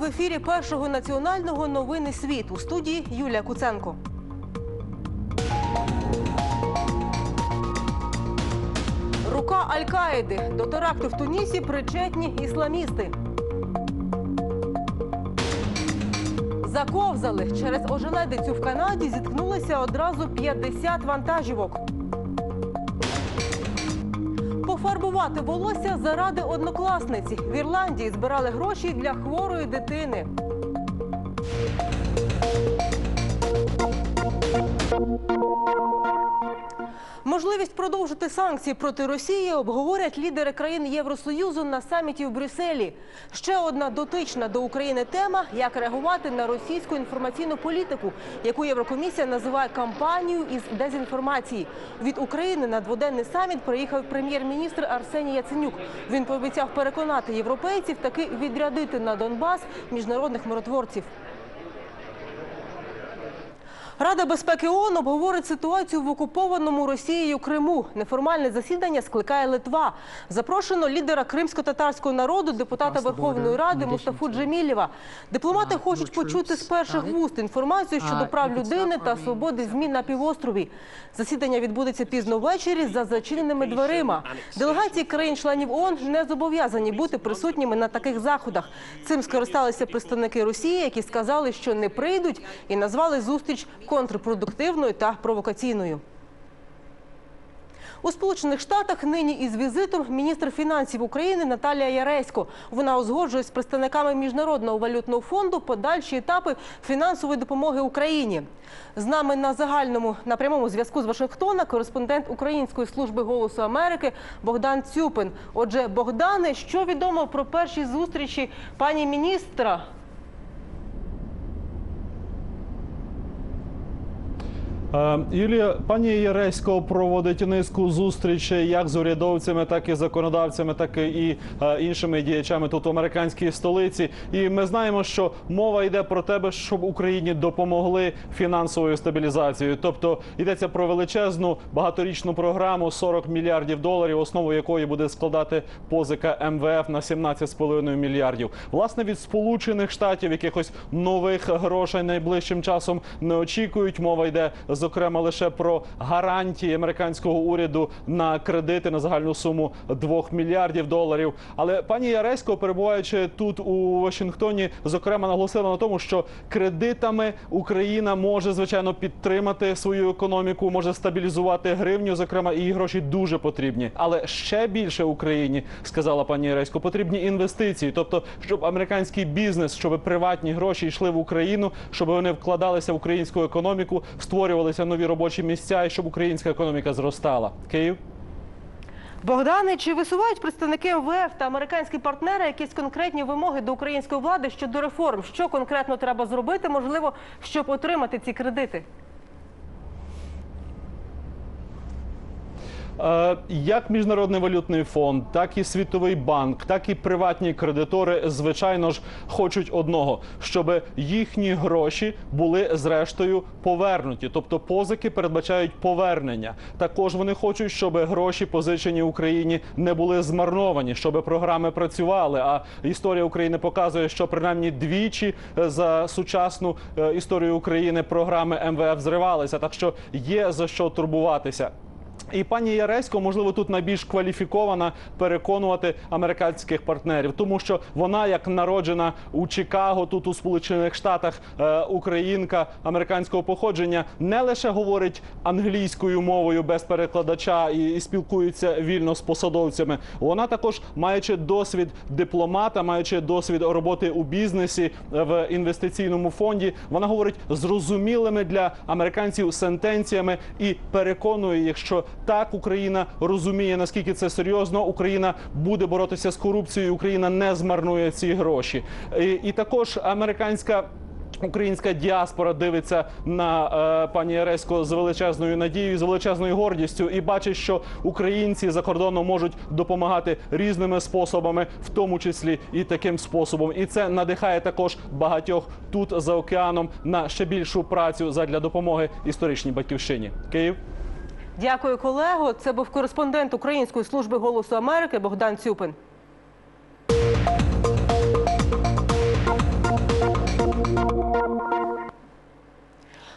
в ефірі першого національного новини світ у студії Юлія Куценко. Рука Аль-Каїди до теракту в Тунісі причетні ісламісти. Заковзали через ожеледицю в Канаді. Зіткнулися одразу 50 вантажівок. Пофарбувати волосся заради однокласниці. В Ірландії збирали гроші для хворої дитини. Можливість продовжити санкції проти Росії обговорять лідери країн Євросоюзу на саміті в Брюсселі. Ще одна дотична до України тема як реагувати на російську інформаційну політику, яку Єврокомісія називає кампанією із дезінформації. Від України на дводенний саміт приїхав прем'єр-міністр Арсеній Яценюк. Він пообіцяв переконати європейців таки відрядити на Донбас міжнародних миротворців. Рада безпеки ООН обговорить ситуацію в окупованому Росією Криму. Неформальне засідання скликає Литва. Запрошено лідера кримсько-татарського народу, депутата Верховної Ради Мустафу Джемілєва. Дипломати хочуть почути з перших вуст інформацію щодо прав людини та свободи ЗМІ на півострові. Засідання відбудеться пізно ввечері за зачиненими дверима. Делегації країн-членів ООН не зобов'язані бути присутніми на таких заходах. Цим скористалися представники Росії, які сказали, що не прийдуть, і назвали зустріч контрпродуктивною та провокаційною. У Сполучених Штатах нині із візитом міністр фінансів України Наталія Яресько. Вона узгоджує з представниками міжнародного валютного фонду подальші етапи фінансової допомоги Україні. З нами на загальному на прямому зв'язку з Вашингтона кореспондент Української служби голосу Америки Богдан Цюпин. Отже, Богдане, що відомо про перші зустрічі пані міністра? Юлія, пані Яресько проводить низку зустрічей як з урядовцями, так і законодавцями, так і е, іншими діячами тут в американській столиці. І ми знаємо, що мова йде про тебе, щоб Україні допомогли фінансовою стабілізацією. Тобто йдеться про величезну багаторічну програму 40 мільярдів доларів, основу якої буде складати позика МВФ на 17,5 мільярдів. Власне від Сполучених Штатів якихось нових грошей найближчим часом не очікують. Мова йде зокрема лише про гарантії американського уряду на кредити на загальну суму 2 мільярдів доларів. Але пані Яресько, перебуваючи тут у Вашингтоні, зокрема наголосила на тому, що кредитами Україна може звичайно підтримати свою економіку, може стабілізувати гривню. Зокрема, і гроші дуже потрібні. Але ще більше Україні сказала пані Яресько, потрібні інвестиції, тобто, щоб американський бізнес, щоб приватні гроші йшли в Україну, щоб вони вкладалися в українську економіку, створювалися нові робочі місця, і щоб українська економіка зростала. Київ. Богдане, чи висувають представники МВФ та американські партнери якісь конкретні вимоги до української влади щодо реформ? Що конкретно треба зробити, можливо, щоб отримати ці кредити? Як міжнародний валютний фонд, так і світовий банк, так і приватні кредитори, звичайно ж, хочуть одного, щоб їхні гроші були зрештою повернуті. Тобто позики передбачають повернення. Також вони хочуть, щоб гроші позичені Україні не були змарновані, щоб програми працювали. А історія України показує, що принаймні двічі е, за сучасну е, історію України програми МВФ зривалися. Так що є за що турбуватися. І пані Яресько, можливо, тут найбільш кваліфікована переконувати американських партнерів, тому що вона, як народжена у Чикаго, тут у Сполучених Штатах, е, українка американського походження, не лише говорить англійською мовою без перекладача і, спілкується вільно з посадовцями. Вона також, маючи досвід дипломата, маючи досвід роботи у бізнесі е, в інвестиційному фонді, вона говорить зрозумілими для американців сентенціями і переконує їх, що так Україна розуміє наскільки це серйозно. Україна буде боротися з корупцією. Україна не змарнує ці гроші. І, і також американська. Українська діаспора дивиться на е, пані Яресько з величезною надією, з величезною гордістю і бачить, що українці за кордоном можуть допомагати різними способами, в тому числі і таким способом. І це надихає також багатьох тут за океаном на ще більшу працю задля допомоги історичній батьківщині. Київ. Дякую, колего. Це був кореспондент Української служби голосу Америки Богдан Цюпин. Thank you.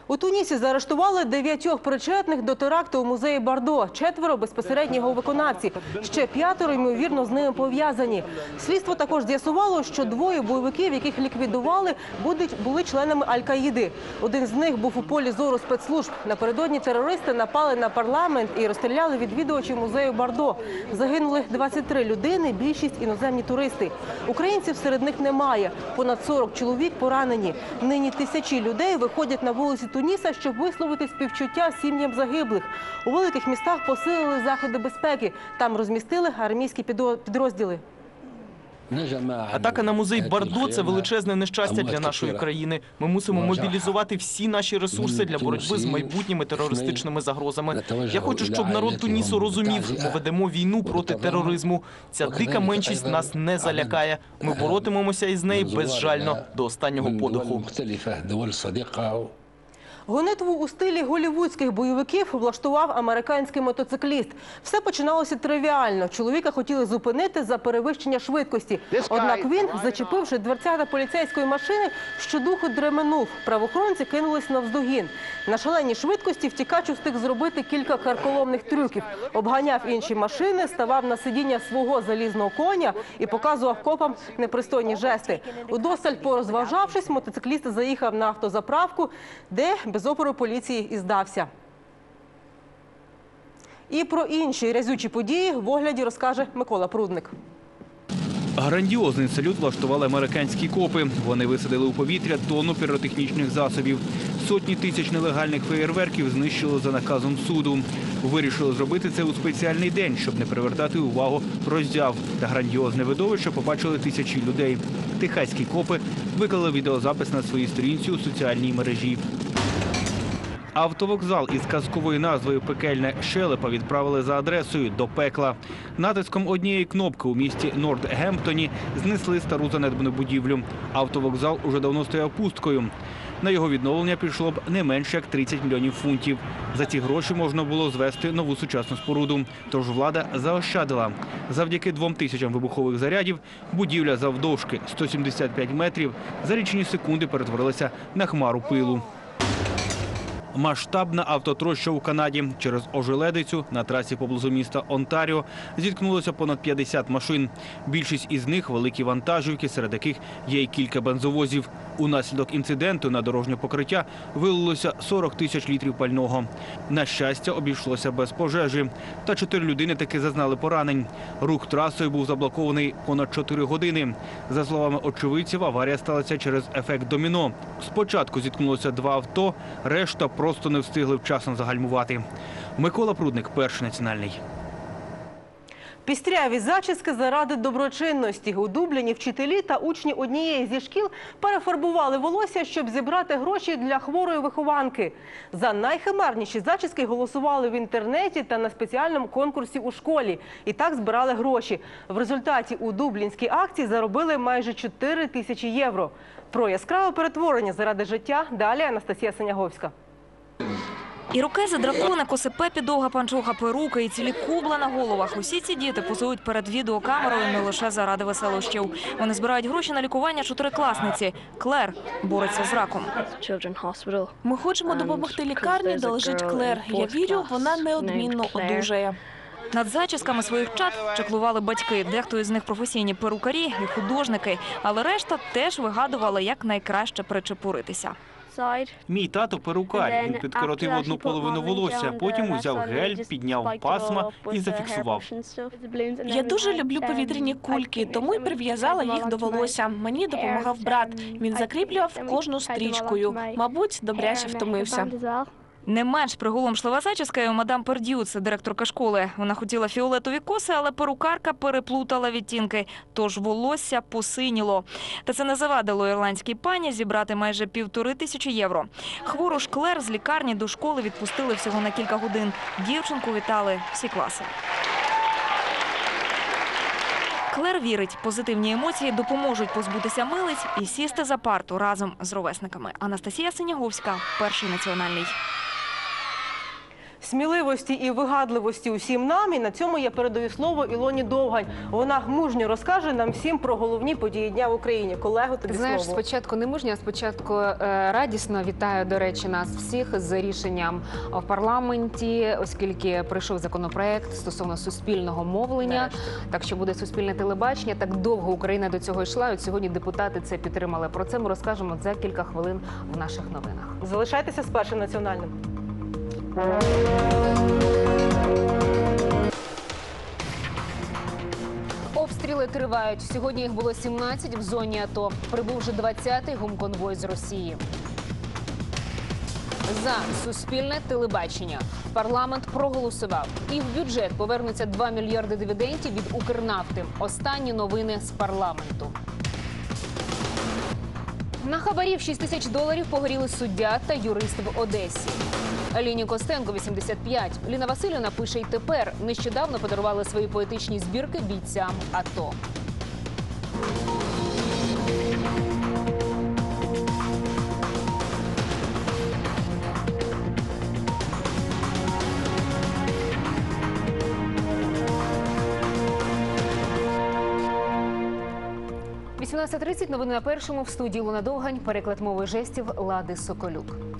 У Тунісі заарештували дев'ятьох причетних до теракту у музеї Бардо. Четверо безпосередньо його виконавці. Ще п'ятеро, ймовірно, з ними пов'язані. Слідство також з'ясувало, що двоє бойовиків, яких ліквідували, будуть були членами Аль-Каїди. Один з них був у полі зору спецслужб. Напередодні терористи напали на парламент і розстріляли відвідувачів музею Бардо. Загинули 23 людини, більшість іноземні туристи. Українців серед них немає. Понад 40 чоловік поранені. Нині тисячі людей виходять на вулиці Туніса, щоб висловити співчуття сім'ям загиблих. У великих містах посилили заходи безпеки. Там розмістили армійські підрозділи. Атака на музей Бардо це величезне нещастя для нашої країни. Ми мусимо мобілізувати всі наші ресурси для боротьби з майбутніми терористичними загрозами. Я хочу, щоб народ Тунісу розумів, ми ведемо війну проти тероризму. Ця дика меншість нас не залякає. Ми боротимемося із нею безжально до останнього подиху. Гонитву у стилі голівудських бойовиків влаштував американський мотоцикліст. Все починалося тривіально. Чоловіка хотіли зупинити за перевищення швидкості. Однак він, зачепивши дверцята поліцейської машини, щодуху дременув. Правоохоронці кинулись навздогін. На шаленій швидкості втікач устиг зробити кілька карколомних трюків. Обганяв інші машини, ставав на сидіння свого залізного коня і показував копам непристойні жести. Удосталь порозважавшись, мотоцикліст заїхав на автозаправку, де без опору поліції і здався. І про інші рязючі події в огляді розкаже Микола Прудник. Грандіозний салют влаштували американські копи. Вони висадили у повітря тонну піротехнічних засобів. Сотні тисяч нелегальних феєрверків знищили за наказом суду. Вирішили зробити це у спеціальний день, щоб не привертати увагу роззяв. Та грандіозне видовище побачили тисячі людей. Техаські копи виклали відеозапис на своїй сторінці у соціальній мережі. Автовокзал із казковою назвою Пекельне щелепа відправили за адресою до пекла. Натиском однієї кнопки у місті Нортгемптоні знесли стару занедбану будівлю. Автовокзал уже давно стояв пусткою. На його відновлення пішло б не менше як 30 мільйонів фунтів. За ці гроші можна було звести нову сучасну споруду. Тож влада заощадила. Завдяки двом тисячам вибухових зарядів будівля завдовжки 175 метрів за лічені секунди перетворилася на хмару пилу. Масштабна автотроща у Канаді. Через ожеледицю на трасі поблизу міста Онтаріо зіткнулося понад 50 машин. Більшість із них великі вантажівки, серед яких є й кілька бензовозів. Унаслідок інциденту на дорожнє покриття вилилося 40 тисяч літрів пального. На щастя, обійшлося без пожежі. Та чотири людини таки зазнали поранень. Рух трасою був заблокований понад 4 години. За словами очевидців, аварія сталася через ефект доміно. Спочатку зіткнулося два авто, решта просто не встигли вчасно загальмувати. Микола Прудник, перший національний. Пістряві зачіски заради доброчинності. У Дубліні вчителі та учні однієї зі шкіл перефарбували волосся, щоб зібрати гроші для хворої вихованки. За найхимерніші зачіски голосували в інтернеті та на спеціальному конкурсі у школі. І так збирали гроші. В результаті у дублінській акції заробили майже 4 тисячі євро. Про яскраве перетворення заради життя далі Анастасія Синяговська. Ірокези, дракони, коси пепі, довга панчоха, перуки і цілі кубла на головах. Усі ці діти позують перед відеокамерою не лише заради веселощів. Вони збирають гроші на лікування чотирикласниці. Клер бореться з раком. Ми хочемо допомогти лікарні, де лежить Клер. Я вірю, вона неодмінно одужає. Над зачісками своїх чат чеклували батьки. Дехто із них професійні перукарі і художники, але решта теж вигадували, як найкраще причепуритися. Мій тато перукар. Він підкоротив одну половину волосся, потім узяв гель, підняв пасма і зафіксував. Я дуже люблю повітряні кульки, тому й прив'язала їх до волосся. Мені допомагав брат. Він закріплював кожну стрічкою. Мабуть, добряче втомився. Не менш приголомшлива зачіска і у мадам Пердю, це директорка школи. Вона хотіла фіолетові коси, але перукарка переплутала відтінки, тож волосся посиніло. Та це не завадило ірландській пані зібрати майже півтори тисячі євро. Хвору шклер з лікарні до школи відпустили всього на кілька годин. Дівчинку вітали всі класи. Клер вірить, позитивні емоції допоможуть позбутися милиць і сісти за парту разом з ровесниками. Анастасія Синяговська, перший національний. Сміливості і вигадливості усім нам. І на цьому я передаю слово Ілоні Довгань. Вона мужньо розкаже нам всім про головні події дня в Україні. Колего, тобі Знаєш, слово. спочатку не мужня, а спочатку е, радісно вітаю, до речі, нас всіх з рішенням в парламенті, оскільки прийшов законопроект стосовно суспільного мовлення. Так що буде суспільне телебачення. Так довго Україна до цього йшла. і От сьогодні депутати це підтримали. Про це ми розкажемо за кілька хвилин в наших новинах. Залишайтеся з першим національним. Обстріли тривають. Сьогодні їх було 17 в зоні АТО. Прибув вже 20-й гумконвой з Росії. За суспільне телебачення парламент проголосував. І в бюджет повернуться 2 мільярди дивідендів від Укрнафти. Останні новини з парламенту. На хабарів 6 тисяч доларів погоріли суддя та юрист в Одесі. Аліні Костенко 85. Ліна Васильівна пише й тепер. Нещодавно подарували свої поетичні збірки бійцям АТО. – 18.30. Новини на першому в студії Луна Довгань. Переклад мови жестів Лади Соколюк.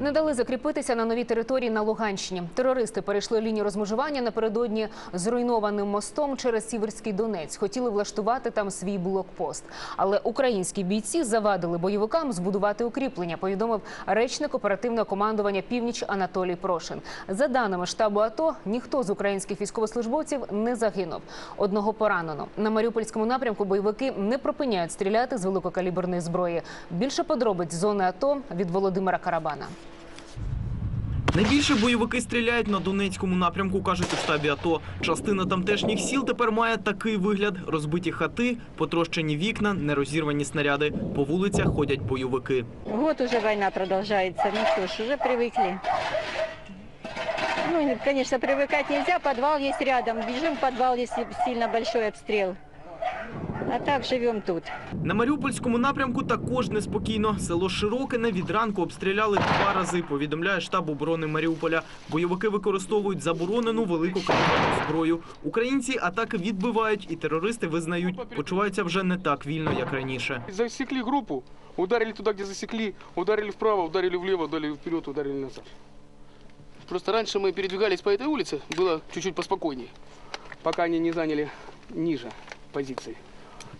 Не дали закріпитися на новій території на Луганщині. Терористи перейшли лінію розмежування напередодні зруйнованим мостом через Сіверський Донець. Хотіли влаштувати там свій блокпост. Але українські бійці завадили бойовикам збудувати укріплення. Повідомив речник оперативного командування Північ Анатолій Прошин. За даними штабу АТО, ніхто з українських військовослужбовців не загинув. Одного поранено. На Маріупольському напрямку бойовики не припиняють стріляти з великокаліберної зброї. Більше подробиць зони АТО від Володимира Карабана. Найбільше бойовики стріляють на Донецькому напрямку, кажуть у штабі АТО. Частина тамтешніх сіл тепер має такий вигляд: розбиті хати, потрощені вікна, нерозірвані снаряди. По вулицях ходять бойовики. Вот уже война продолжается. Ну что ж, уже привыкли. Ну, конечно, привыкать нельзя. Подвал есть рядом. Бежим в подвал, если сильно большой обстрел. А так живем тут. На Маріупольському напрямку також неспокійно. Село Широкине від ранку обстріляли два рази. Повідомляє штаб оборони Маріуполя. Бойовики використовують заборонену велику каліберну зброю. Українці атаки відбивають, і терористи визнають, почуваються вже не так вільно, як раніше. Засекли группу, ударили туда, где засекли, ударили вправо, ударили влево, ударили вперед, ударили назад. Просто раньше мы передвигались по этой улице, было чуть-чуть поспокойнее, пока они не заняли ниже позиции.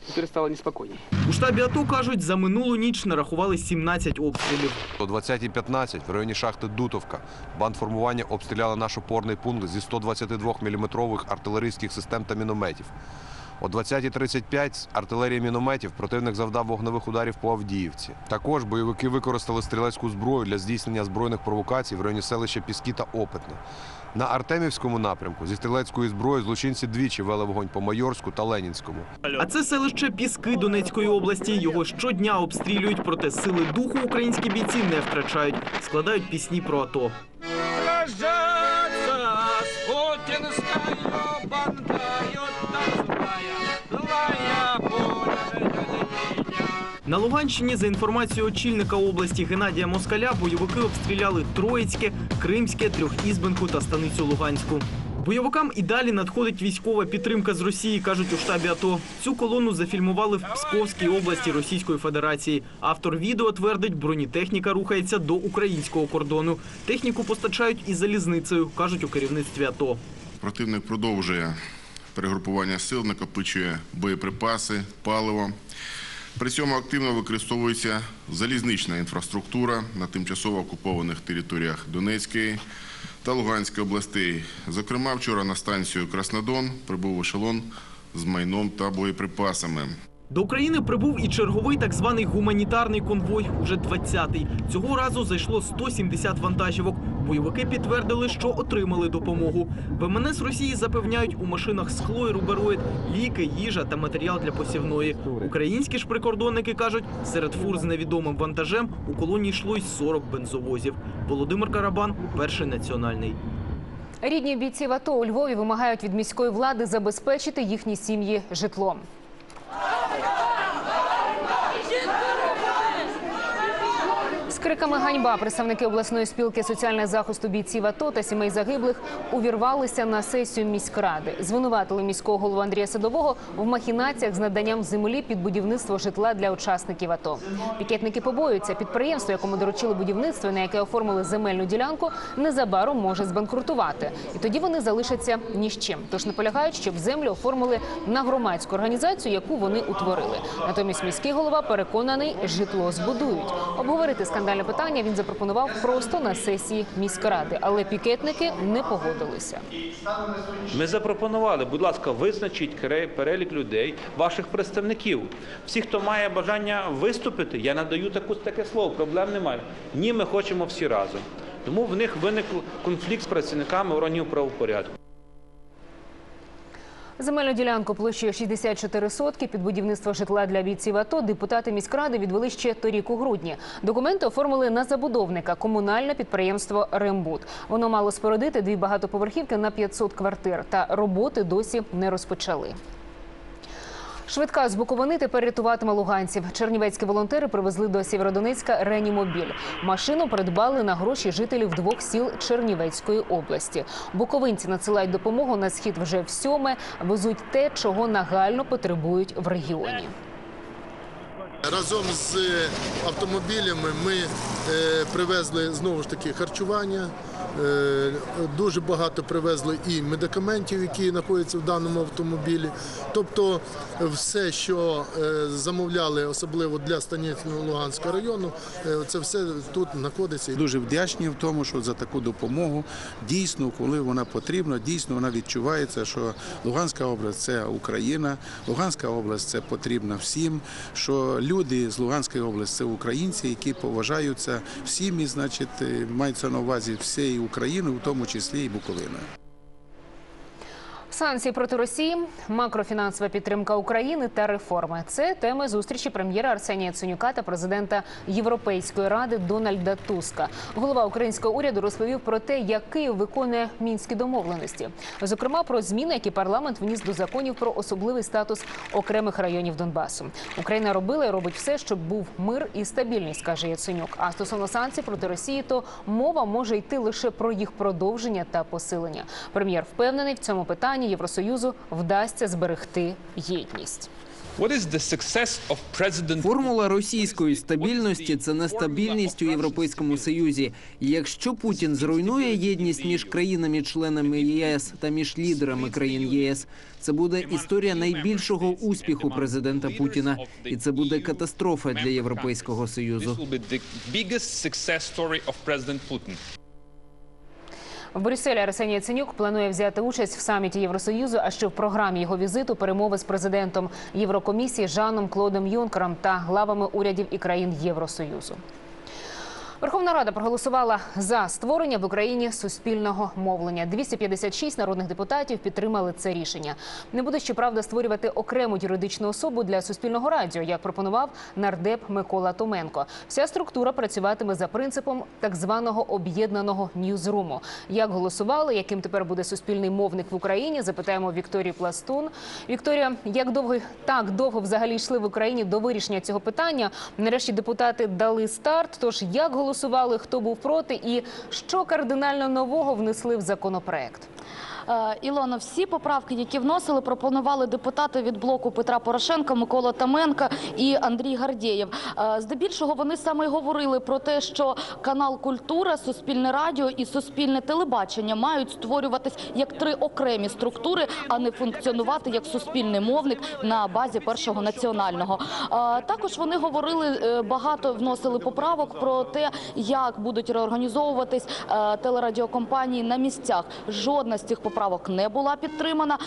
Теперь стало неспокойнее. У штабі АТО кажуть, за минулу ніч нарахували 17 обстрілів. О 20.15 в районі шахти Дутовка бандформування обстріляли наш опорний пункт зі 122-мм артилерійських систем та мінометів. О 20.35 з артилерії мінометів противник завдав вогневих ударів по Авдіївці. Також бойовики використали стрілецьку зброю для здійснення збройних провокацій в районі селища Піски та Опитне. На Артемівському напрямку зі стрілецької зброї злочинці двічі вели вогонь по Майорську та Ленінському. А це селище Піски Донецької області. Його щодня обстрілюють, проте сили духу українські бійці не втрачають. Складають пісні про АТО. На Луганщині, за інформацією очільника області Геннадія Москаля, бойовики обстріляли Троїцьке, Кримське, Трьохізбенку та станицю Луганську. Бойовикам і далі надходить військова підтримка з Росії, кажуть у штабі АТО. Цю колону зафільмували в Псковській області Російської Федерації. Автор відео твердить, бронетехніка рухається до українського кордону. Техніку постачають і залізницею, кажуть у керівництві АТО. Противник продовжує перегрупування сил, накопичує боєприпаси, паливо. При цьому активно використовується залізнична інфраструктура на тимчасово окупованих територіях Донецької та Луганської областей. Зокрема, вчора на станцію Краснодон прибув ешелон з майном та боєприпасами. До України прибув і черговий так званий гуманітарний конвой, уже 20-й. Цього разу зайшло 170 вантажівок. Бойовики підтвердили, що отримали допомогу. В МНС Росії запевняють, у машинах скло і рубероїд, ліки, їжа та матеріал для посівної. Українські ж прикордонники кажуть, серед фур з невідомим вантажем у колоні йшло й 40 бензовозів. Володимир Карабан, перший національний. Рідні бійців АТО у Львові вимагають від міської влади забезпечити їхні сім'ї житлом. Oh, my God. З криками ганьба представники обласної спілки соціального захисту бійців АТО та сімей загиблих увірвалися на сесію міськради. Звинуватили міського голову Андрія Садового в махінаціях з наданням землі під будівництво житла для учасників АТО. Пікетники побоюються, підприємство, якому доручили будівництво, на яке оформили земельну ділянку, незабаром може збанкрутувати. І тоді вони залишаться ні з чим. Тож наполягають, щоб землю оформили на громадську організацію, яку вони утворили. Натомість міський голова переконаний, житло збудують. Обговорити скандальне питання він запропонував просто на сесії міськради, але пікетники не погодилися. Ми запропонували, будь ласка, визначіть перелік людей, ваших представників. Всі, хто має бажання виступити, я надаю таку, таке слово, проблем немає. Ні, ми хочемо всі разом. Тому в них виник конфлікт з працівниками органів правопорядку. Земельну ділянку площею 64 сотки під будівництво житла для бійців АТО депутати міськради відвели ще торік у грудні. Документи оформили на забудовника комунальне підприємство Рембут. Воно мало спородити дві багатоповерхівки на 500 квартир, та роботи досі не розпочали. Швидка з Буковини тепер рятуватиме луганців. Чернівецькі волонтери привезли до Сєвєродонецька Ренімобіль. Машину придбали на гроші жителів двох сіл Чернівецької області. Буковинці надсилають допомогу на схід вже в сьоме. Везуть те, чого нагально потребують в регіоні. Разом з автомобілями ми е, привезли знову ж таки харчування. Е, Дуже багато привезли і медикаментів, які знаходяться в даному автомобілі. Тобто все, що е, замовляли, особливо для Станицького Луганського району, е, це все тут знаходиться. Дуже вдячні в тому, що за таку допомогу дійсно, коли вона потрібна, дійсно вона відчувається, що Луганська область це Україна, Луганська область це потрібна всім. Що люди з Луганської області це українці, які поважаються всім, і значить мається на увазі всієї України, в тому числі і Буковина. Санкції проти Росії, макрофінансова підтримка України та реформи це теми зустрічі прем'єра Арсенія Ценюка та президента Європейської ради Дональда Туска. Голова українського уряду розповів про те, як Київ виконує мінські домовленості, зокрема про зміни, які парламент вніс до законів про особливий статус окремих районів Донбасу. Україна робила і робить все, щоб був мир і стабільність, каже Яценюк. А стосовно санкцій проти Росії, то мова може йти лише про їх продовження та посилення. Прем'єр впевнений, в цьому питанні Євросоюзу вдасться зберегти єдність. Формула російської стабільності це нестабільність у Європейському Союзі. І Якщо Путін зруйнує єдність між країнами-членами ЄС та між лідерами країн єС, це буде історія найбільшого успіху президента Путіна, і це буде катастрофа для Європейського союзу. В Брюсселі Арсеній Яценюк планує взяти участь в саміті Євросоюзу, а ще в програмі його візиту перемови з президентом Єврокомісії Жаном Клодом Юнкером та главами урядів і країн Євросоюзу. Верховна Рада проголосувала за створення в Україні суспільного мовлення. 256 народних депутатів підтримали це рішення. Не буде щоправда створювати окрему юридичну особу для суспільного радіо, як пропонував нардеп Микола Томенко. Вся структура працюватиме за принципом так званого об'єднаного ньюзруму. Як голосували, яким тепер буде суспільний мовник в Україні? Запитаємо Вікторію Пластун. Вікторія, як довго так довго взагалі йшли в Україні до вирішення цього питання? Нарешті депутати дали старт. Тож як голосували, хто був проти, і що кардинально нового внесли в законопроект? Е, Ілона, всі поправки, які вносили, пропонували депутати від блоку Петра Порошенка, Микола Таменка і Андрій Гардєєв. Е, Здебільшого вони саме й говорили про те, що канал Культура, Суспільне радіо і Суспільне телебачення мають створюватись як три окремі структури, а не функціонувати як суспільний мовник на базі першого національного. Е, Також вони говорили багато, вносили поправок про те, як будуть реорганізовуватись телерадіокомпанії на місцях. Жодна з цих поправок не була підтримана.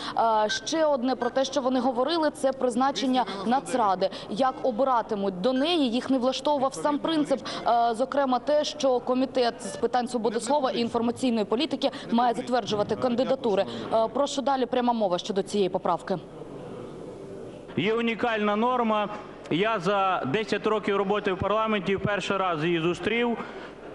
Е, Ще одне про те, що вони говорили, це призначення нацради. Як обиратимуть до неї, їх не влаштовував сам принцип. Е, Зокрема, те, що комітет з питань свободи слова і інформаційної політики має затверджувати кандидатури. Е, Прошу далі пряма мова щодо цієї поправки. Є унікальна норма. Я за 10 років роботи в парламенті перший раз її зустрів.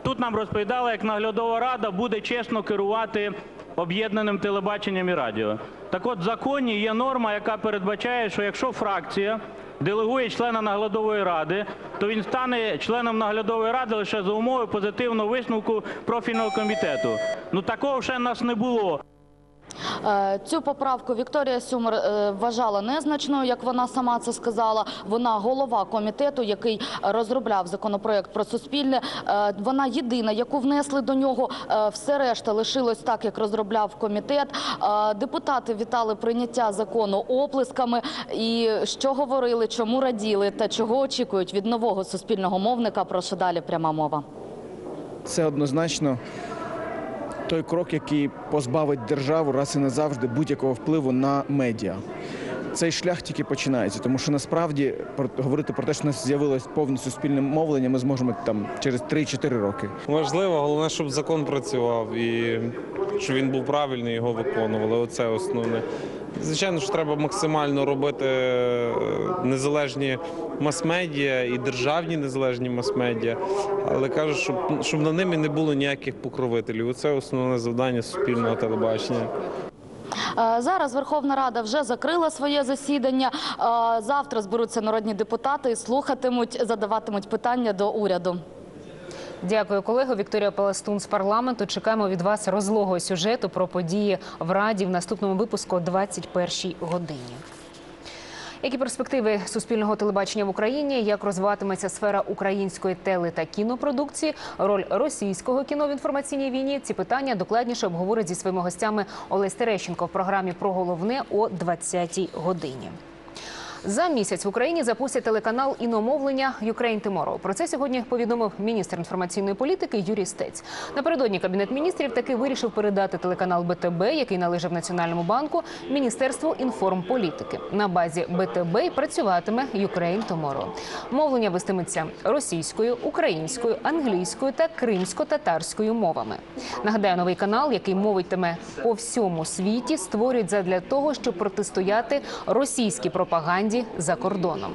Тут нам розповідали, як наглядова рада буде чесно керувати об'єднаним телебаченням і радіо. Так от в законі є норма, яка передбачає, що якщо фракція делегує члена наглядової ради, то він стане членом наглядової ради лише за умови позитивного висновку профільного комітету. Ну такого ще в нас не було. Е, Цю поправку Вікторія Сюмер е, вважала незначною, як вона сама це сказала. Вона голова комітету, який розробляв законопроект про суспільне. Е, Вона єдина, яку внесли до нього. Все решта лишилось так, як розробляв комітет. Депутати вітали прийняття закону оплесками. І що говорили, чому раділи та чого очікують від нового суспільного мовника. Прошу далі пряма мова. Це однозначно той крок, який позбавить державу раз і назавжди будь-якого впливу на медіа. Цей шлях тільки починається, тому що насправді говорити про те, що у нас з'явилось повне суспільне мовлення, ми зможемо там через 3-4 роки. Можливо, головне, щоб закон працював і щоб він був правильний, його виконували. Оце основне. Звичайно, що треба максимально робити е, незалежні мас-медіа і державні незалежні мас-медіа, але кажуть, щоб, щоб на ними не було ніяких покровителів. Це основне завдання суспільного телебачення. Е, Зараз Верховна Рада вже закрила своє засідання. Е, Завтра зберуться народні депутати і слухатимуть, задаватимуть питання до уряду. Дякую, колего. Вікторія Паластун з парламенту. Чекаємо від вас розлогого сюжету про події в Раді в наступному випуску о 21 годині. Які перспективи суспільного телебачення в Україні? Як розвиватиметься сфера української теле та кінопродукції? Роль російського кіно в інформаційній війні? Ці питання докладніше обговорить зі своїми гостями Олесь Терещенко в програмі про головне о 20 годині. За місяць в Україні запустять телеканал іномовлення Ukraine Tomorrow. Про це сьогодні повідомив міністр інформаційної політики Юрій Стець. Напередодні кабінет міністрів таки вирішив передати телеканал БТБ, який належав Національному банку, Міністерству інформполітики. На базі БТБ працюватиме Ukraine Tomorrow. Мовлення вестиметься російською, українською, англійською та кримсько-татарською мовами. Нагадаю, новий канал, який мовитиме по всьому світі, створюють задля того, щоб протистояти російській пропаганді за кордоном.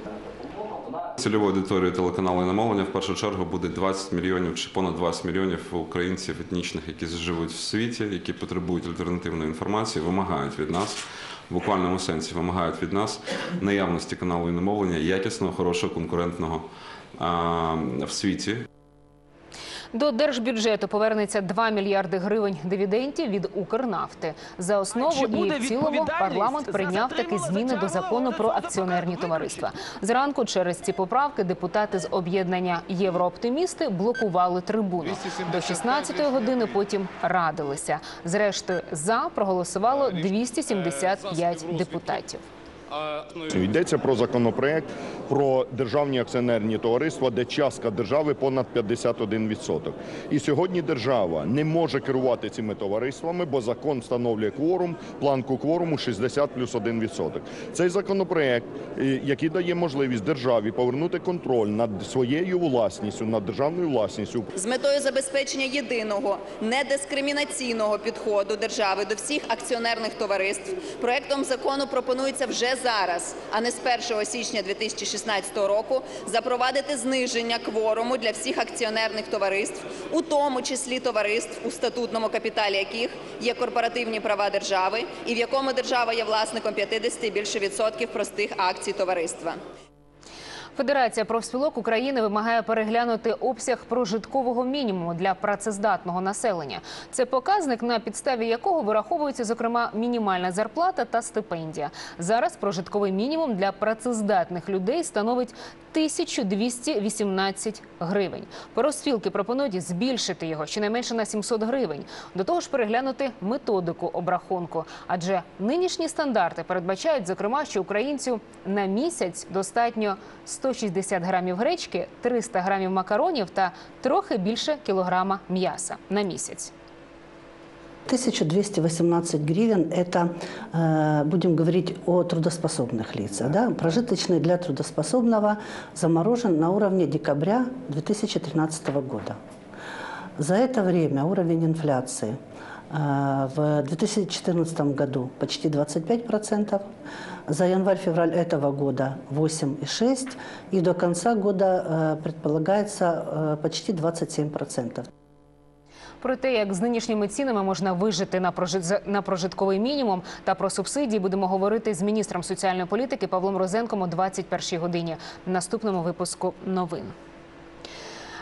Цільовою аудиторією телеканалу «Іномовлення» в першу чергу буде 20 мільйонів чи понад 20 мільйонів українців етнічних, які живуть в світі, які потребують альтернативної інформації, вимагають від нас. В буквальному сенсі вимагають від нас наявності каналу іномовлення якісного, хорошого, конкурентного в світі. До держбюджету повернеться 2 мільярди гривень дивідендів від Укрнафти. За основу і в цілому парламент прийняв такі зміни до закону про акціонерні товариства. Зранку через ці поправки депутати з об'єднання Єврооптимісти блокували трибуну. До 16-ї години потім радилися. Зрештою, за проголосувало 275 депутатів. Йдеться про законопроект про державні акціонерні товариства, де частка держави понад 51%. І сьогодні держава не може керувати цими товариствами, бо закон встановлює кворум, планку кворуму 60 плюс 1%. Цей законопроект, е, який дає можливість державі повернути контроль над своєю власністю, над державною власністю, з метою забезпечення єдиного недискримінаційного підходу держави до всіх акціонерних товариств проектом закону пропонується вже зараз, а не з 1 січня 2016 року, запровадити зниження кворуму для всіх акціонерних товариств, у тому числі товариств, у статутному капіталі яких є корпоративні права держави, і в якому держава є власником 50 і більше відсотків простих акцій товариства. Федерація профспілок України вимагає переглянути обсяг прожиткового мінімуму для працездатного населення. Це показник, на підставі якого вираховується, зокрема, мінімальна зарплата та стипендія. Зараз прожитковий мінімум для працездатних людей становить 1218 гривень. Профспілки пропонують збільшити його щонайменше на 700 гривень. До того ж, переглянути методику обрахунку, адже нинішні стандарти передбачають, зокрема, що українцю на місяць достатньо 160 грамів гречки, 300 грамів макаронів та трохи більше кілограма м'яса на місяць. 1218 гривен – это, э, будем говорить о трудоспособных лицах. Да? Прожиточный для трудоспособного заморожен на уровне декабря 2013 года. За это время уровень инфляции э, в 2014 году почти 25%, за январь-февраль этого года 8,6%, и до конца года э, предполагается э, почти 27%. Про те, як з нинішніми цінами можна вижити на прожит... на прожитковий мінімум та про субсидії будемо говорити з міністром соціальної політики Павлом Розенком о 21-й годині в наступному випуску новин.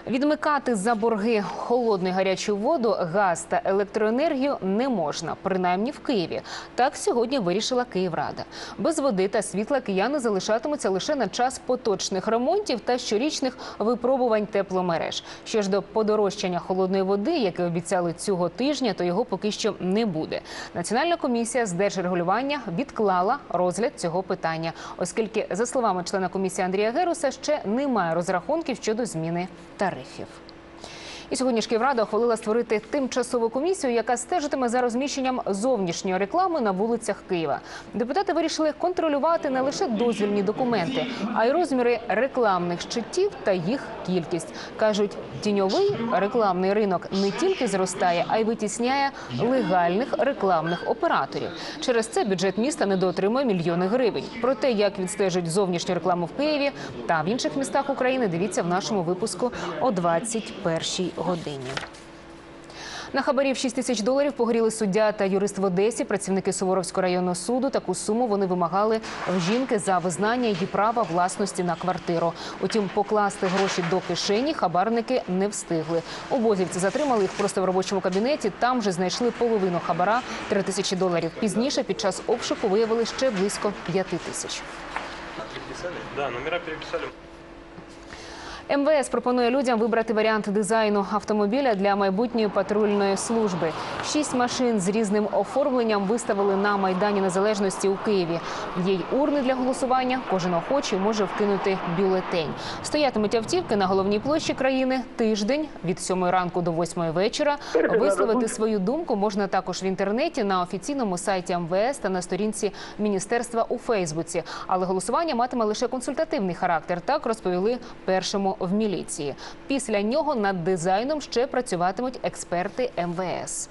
Відмикати за борги холодну гарячу воду, газ та електроенергію не можна, принаймні в Києві. Так сьогодні вирішила Київрада. Без води та світла кияни залишатимуться лише на час поточних ремонтів та щорічних випробувань тепломереж. Що ж до подорожчання холодної води, яке обіцяли цього тижня, то його поки що не буде. Національна комісія з держрегулювання відклала розгляд цього питання, оскільки, за словами члена комісії Андрія Геруса, ще немає розрахунків щодо зміни тарифів шерифів. І сьогодні ж Київрада ухвалила створити тимчасову комісію, яка стежитиме за розміщенням зовнішньої реклами на вулицях Києва. Депутати вирішили контролювати не лише дозвільні документи, а й розміри рекламних щитів та їх кількість. кажуть, тіньовий рекламний ринок не тільки зростає, а й витісняє легальних рекламних операторів. Через це бюджет міста недоотримує мільйони гривень. Про те, як відстежують зовнішню рекламу в Києві та в інших містах України, дивіться в нашому випуску о 21-й годині. На хабарів 6 тисяч доларів погоріли суддя та юрист в Одесі. Працівники Суворовського районного суду таку суму вони вимагали в жінки за визнання її права власності на квартиру. Утім, покласти гроші до кишені хабарники не встигли. Обозівці затримали їх просто в робочому кабінеті. Там же знайшли половину хабара 3 тисячі доларів. Пізніше під час обшуку виявили ще близько 5 тисяч. Да, номера переписали. МВС пропонує людям вибрати варіант дизайну автомобіля для майбутньої патрульної служби. Шість машин з різним оформленням виставили на майдані незалежності у Києві. Є й урни для голосування. Кожен охочий може вкинути бюлетень. Стоятимуть автівки на головній площі країни тиждень від 7 ранку до 8 вечора. Висловити свою думку можна також в інтернеті на офіційному сайті МВС та на сторінці міністерства у Фейсбуці. Але голосування матиме лише консультативний характер. Так розповіли першому в міліції. Після нього над дизайном ще працюватимуть експерти МВС.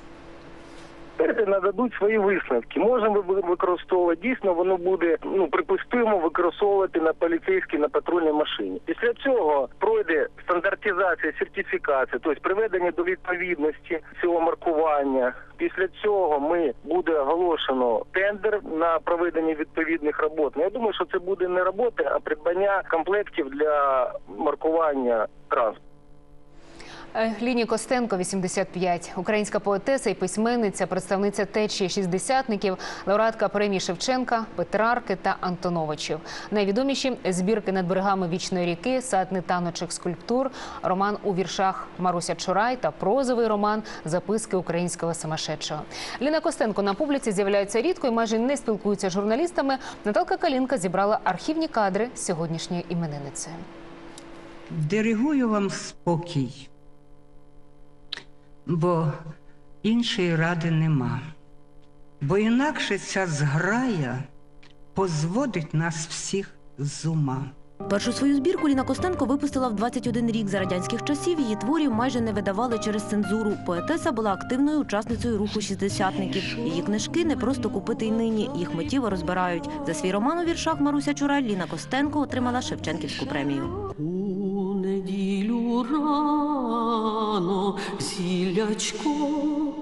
Експерти нададуть свої висновки. Можемо ви- використовувати дійсно, воно буде ну припустимо використовувати на поліцейській на патрульній машині. Після цього пройде стандартизація, сертифікація, тобто приведення до відповідності цього маркування. Після цього ми буде оголошено тендер на проведення відповідних робот. Ну, я думаю, що це буде не роботи, а придбання комплектів для маркування транспорту. Е, Ліні Костенко, 85. Українська поетеса і письменниця, представниця течії шістдесятників, лауреатка премії Шевченка, Петрарки та Антоновичів. Найвідоміші збірки над берегами вічної ріки, сад нетаночих скульптур, роман у віршах Маруся Чурай та прозовий роман Записки українського самошедшого. Ліна Костенко на публіці з'являється рідко і майже не спілкується з журналістами. Наталка Калінка зібрала архівні кадри сьогоднішньої іменинниці. Диригую вам спокій, бо іншої ради нема. Бо інакше ця зграя позводить нас всіх з ума. Першу свою збірку Ліна Костенко випустила в 21 рік за радянських часів. Її творів майже не видавали через цензуру. Поетеса була активною учасницею руху шістдесятників. Її книжки не просто купити й нині. Їх миттєво розбирають. За свій роман у віршах Маруся Чураль Ліна Костенко отримала Шевченківську премію. Рано зілячко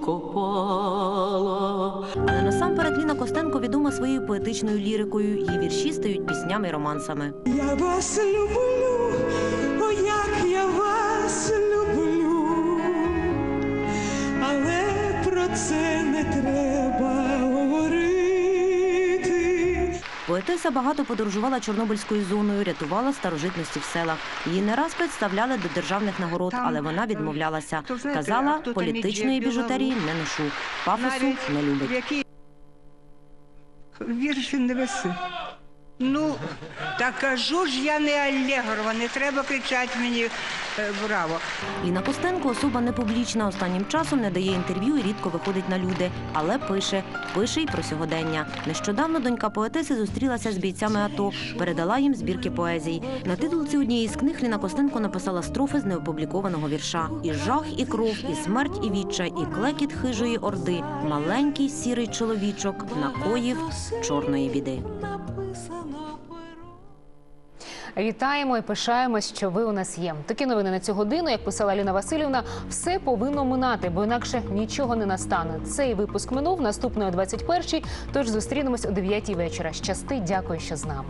копала. Але насамперед Ліна Костенко відома своєю поетичною лірикою. Її вірші стають піснями й романсами. Я вас люблю, о, як я вас люблю, але про це не треба Поетеса багато подорожувала Чорнобильською зоною, рятувала старожитності в селах. Її не раз представляли до державних нагород, але вона відмовлялася. Казала, політичної біжутерії не ношу, пафосу не любить. Вірші не веси. Ну, та кажу ж я не Аллегрова, не треба кричати мені е, браво. Ліна Костенко особа не публічна. Останнім часом не дає інтерв'ю і рідко виходить на люди, але пише. Пише й про сьогодення. Нещодавно донька поетеси зустрілася з бійцями АТО, передала їм збірки поезій. На титулці однієї з книг Ліна Костенко написала строфи з неопублікованого вірша. І жах, і кров, і смерть, і відчай, і клекіт хижої орди. Маленький сірий чоловічок накоїв чорної біди. Вітаємо і пишаємось, що ви у нас є. Такі новини на цю годину, як писала Аліна Васильівна, все повинно минати, бо інакше нічого не настане. Цей випуск минув наступної о 21-й, Тож зустрінемось о 9-й вечора. Щасти, дякую, що з нами.